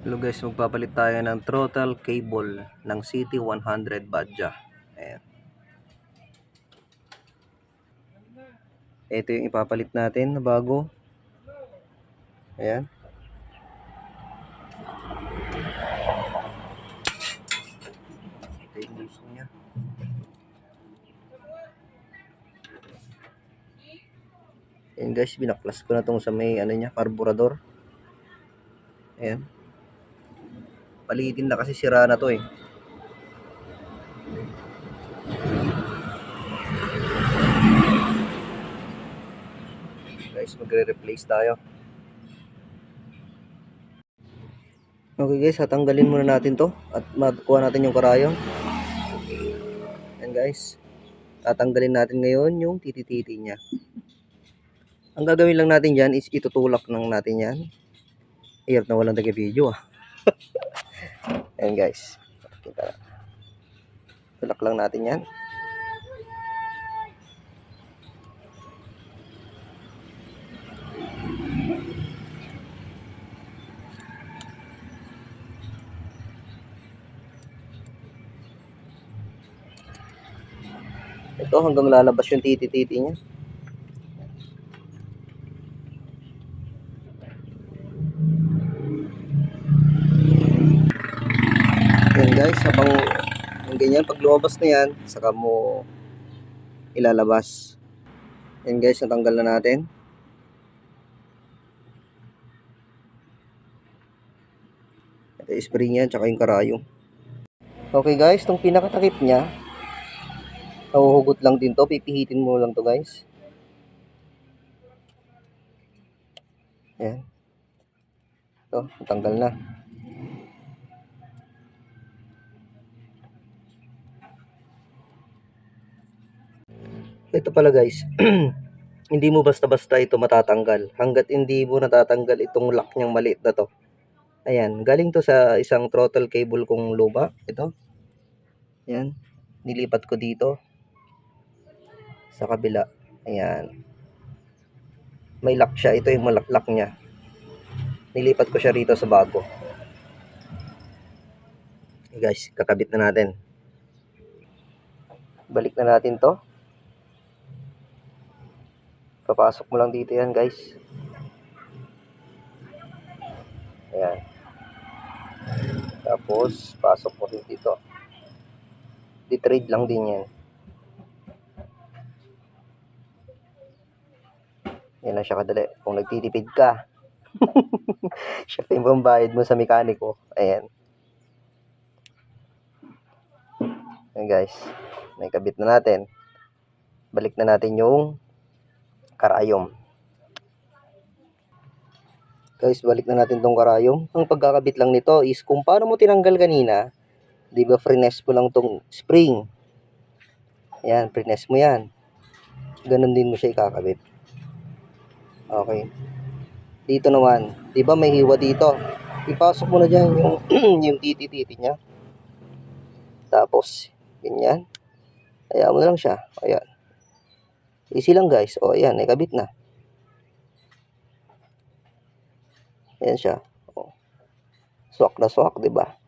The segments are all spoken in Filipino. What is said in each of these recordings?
Hello guys, magpapalit tayo ng throttle cable ng CT100 Badja. Ayan. Ito yung ipapalit natin na bago. Ayan. Ito yung gusto niya. Ayan guys, binaklas ko na tong sa may ano niya, carburetor. Ayan. Palitin na kasi sira na to eh. Guys, magre-replace tayo. Okay guys, tatanggalin muna natin to at makuha natin yung karayong. Ayan guys. Tatanggalin natin ngayon yung titi-titi niya. Ang gagawin lang natin dyan is itutulak lang natin yan. Hirap na walang taga-video ah. Ayan guys. Kita. Tulak lang natin yan. Ito hanggang lalabas yung titi-titi niya. Yan guys, habang yung ganyan, pag lumabas na yan, saka mo ilalabas. Yan guys, natanggal na natin. Ito spring yan, tsaka yung karayong. Okay guys, itong pinakatakip niya, nahuhugot lang din to, pipihitin mo lang to guys. Yan. Ito, natanggal na. Ito pala guys, hindi mo basta-basta ito matatanggal. Hanggat hindi mo natatanggal itong lock niyang maliit na to. Ayan, galing to sa isang throttle cable kong luba. Ito. Ayan, nilipat ko dito. Sa kabila. Ayan. May lock siya. Ito yung malak-lock niya. Nilipat ko siya rito sa bago. Okay guys, kakabit na natin. Balik na natin to. Papasok mo lang dito yan guys. Ayan. Tapos, pasok mo rin dito. Di-trade lang din yan. Yan lang siya kadali. Kung nagtitipid ka, siya pa yung mo sa mekaniko. Ayan. Ayan guys. Naikabit na natin. Balik na natin yung karayom. Guys, balik na natin tong karayom. Ang pagkakabit lang nito is kung paano mo tinanggal kanina, di ba frines mo lang tong spring. Ayan, frines mo yan. Ganon din mo siya ikakabit. Okay. Dito naman, di ba may hiwa dito? Ipasok mo na dyan yung, yung titi-titi niya. Tapos, ganyan. Kaya mo na lang siya. Ayan. Easy lang guys. O ayan, nakabit na. Ayan siya. O. Swak na swak, ba?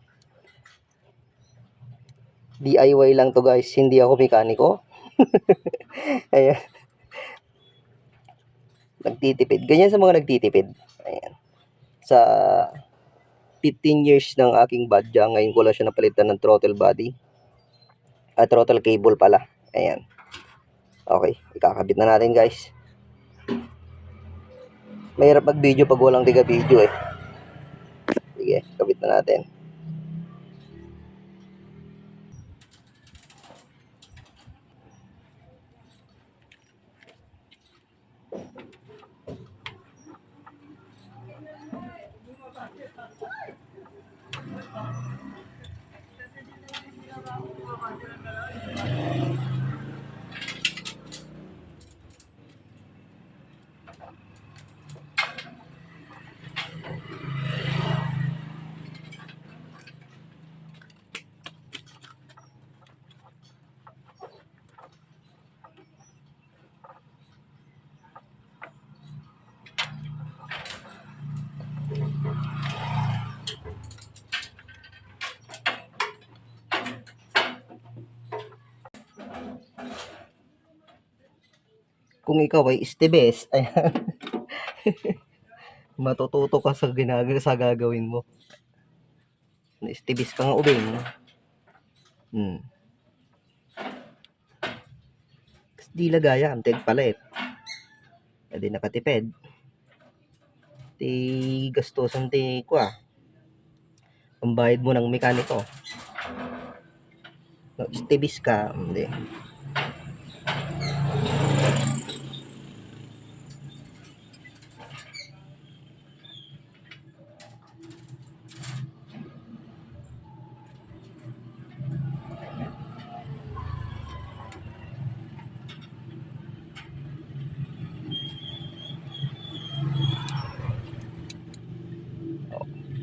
DIY lang to guys. Hindi ako mekaniko. ayan. Nagtitipid. Ganyan sa mga nagtitipid. Ayan. Sa 15 years ng aking badya, ngayon ko lang siya napalitan ng throttle body. At throttle cable pala. Ayan. Okay, ikakabit na natin guys. Mahirap mag-video pag walang tiga-video eh. Sige, kabit na natin. Kung ikaw ay istibes, ayan. Matututo ka sa ginagawa sa gagawin mo. Istibis ka nga ubing. Hmm. Di lagaya, ang tig palit. Pwede nakatipid. Ti gastusan ti kwa. Pambayad mo ng mekaniko. Istibis ka, hindi.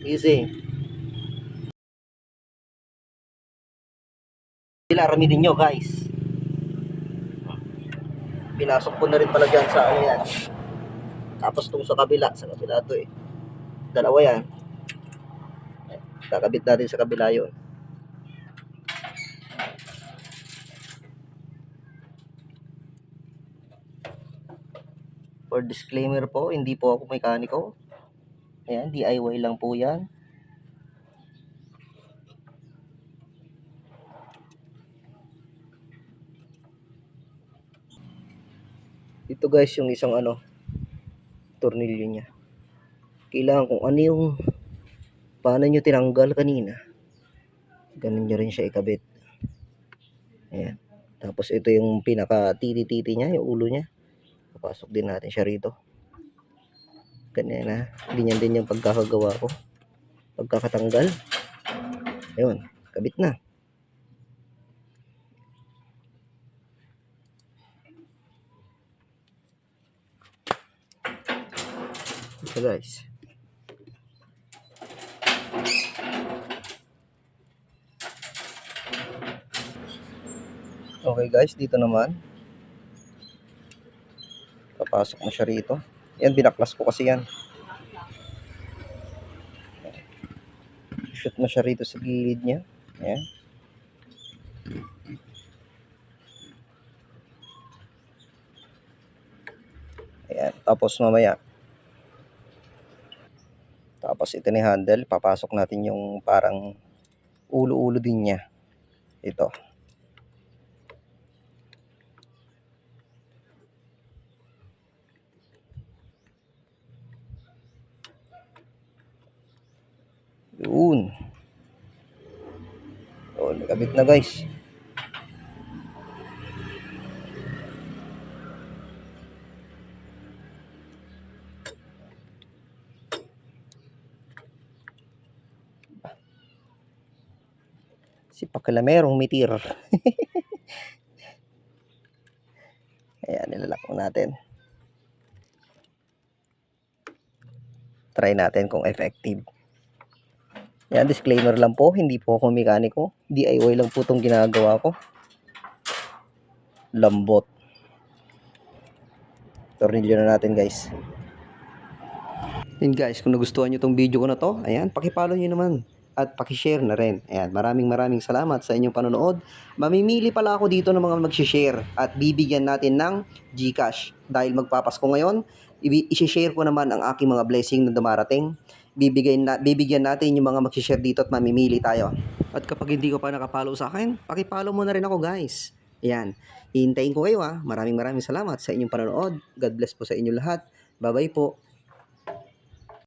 Easy. Ilarami din nyo guys. Pinasok ko na rin pala dyan sa ano yan. Tapos tong sa kabila, sa kabila to eh. Dalawa yan. Kakabit natin sa kabila yun. For disclaimer po, hindi po ako mekaniko. Ayan, DIY lang po yan. Ito guys yung isang ano, tornilyo niya. Kailangan kung ano yung paano nyo tinanggal kanina. Ganun nyo rin siya ikabit. Ayan. Tapos ito yung pinaka titi-titi niya, yung ulo niya. Papasok din natin siya rito. Ganyan na. Ganyan din yung pagkakagawa ko. Pagkakatanggal. Ayun. Kabit na. Ito guys. Okay guys, dito naman. Papasok mo siya rito. Yan, binaklas ko kasi yan. Shoot mo siya rito sa gilid niya. Ayan. Ayan. Tapos mamaya. Tapos ito ni handle. Papasok natin yung parang ulo-ulo din niya. Ito. Yun. So, nakabit na guys. Si Pakilamerong mitir. Ayan, nilalak natin. Try natin kung effective. Yan, disclaimer lang po, hindi po ako mekaniko. DIY lang po itong ginagawa ko. Lambot. Tornilyo na natin guys. Yun guys, kung nagustuhan nyo tong video ko na to, ayan, pakipollow nyo naman. At pakishare na rin. Ayan, maraming maraming salamat sa inyong panonood. Mamimili pala ako dito ng mga mag-share at bibigyan natin ng Gcash. Dahil magpapasko ngayon, i-share ko naman ang aking mga blessing na dumarating bibigyan, na, bibigyan natin yung mga mag-share dito at mamimili tayo. At kapag hindi ko pa nakapollow sa akin, pakipollow mo na rin ako guys. Ayan, hihintayin ko kayo ah. Maraming maraming salamat sa inyong panonood. God bless po sa inyo lahat. Bye-bye po.